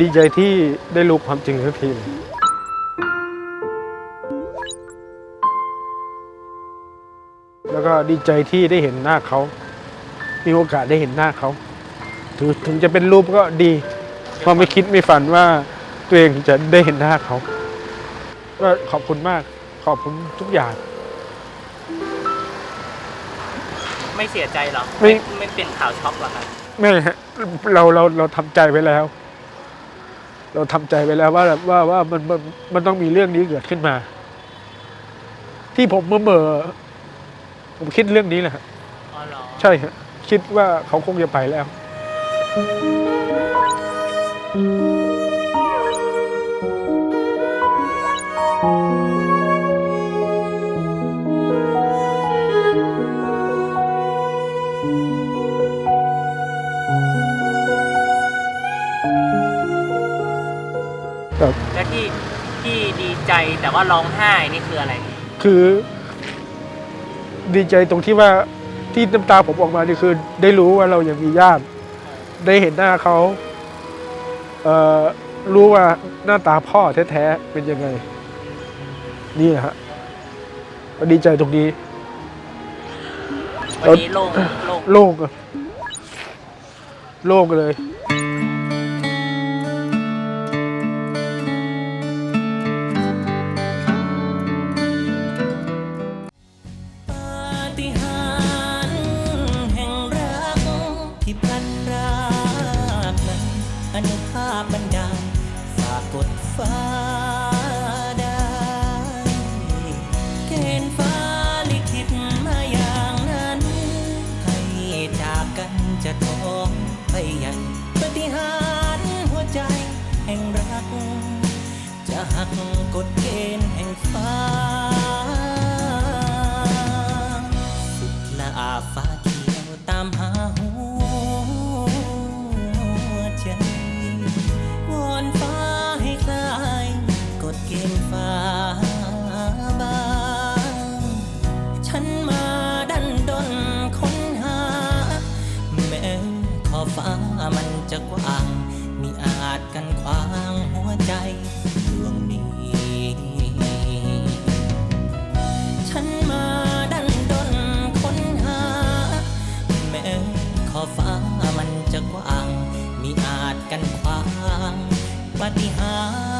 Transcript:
ดีใจที่ได้รู้ความจริงสักทีหนึ่งแล้วก็ดีใจที่ได้เห็นหน้าเขา มีโอกาสได้เห็นหน้าเขา ถึงถึงจะเป็นรูปก็ดีเพราะไม่คิดไม่ฝันว่าตัวเองจะได้เห็นหน้าเขา ก็ขอบคุณมาก ขอบคุณทุกอย่าง ไม่เสียใจเหรอ ไม่ไม่เป็นข่าวช็อกเหรอครับ ไม่ฮะเราเราเราทำใจไว้แล้ว เราทำใจไว้แล้วว่าว่าว่ามันมันมันต้องมีเรื่องนี้เกิดขึ้นมา ที่ผมเมื่อเมื่อผมคิดเรื่องนี้แหละฮะอ๋อเหรอใช่ฮะคิดว่าเขาคงจะไปแล้ว แล้วที่ที่ดีใจแต่ว่าร้องไห้นี่คืออะไร คือดีใจตรงที่ว่าที่น้ำตาผมออกมานี่คือ ได้รู้ว่าเรายังมีญาติได้เห็นหน้าเขาเอ่อรู้ว่าหน้าตาพ่อแท้ๆเป็นยังไง นี่แหละฮะก็ดีใจตรงนี้วันนี้โล่งโล่งโล่งอะโล่งเลย ฟ้าได้เกณฑ์ฟ้าลิขิตมาอย่างนั้น ให้จากกันจะท้องไปใหญ่ปฏิหารหัวใจแห่งรัก จะหักกฎเกณฑ์แห่งฟ้า สุดละอาฟ้าเขียวตามหา กันขวางหัวใจดวงนี้ ฉันมาดันดนค้นหา แม้ขอฟ้ามันจะกว้าง มีอาจกันขวางปฏิหาร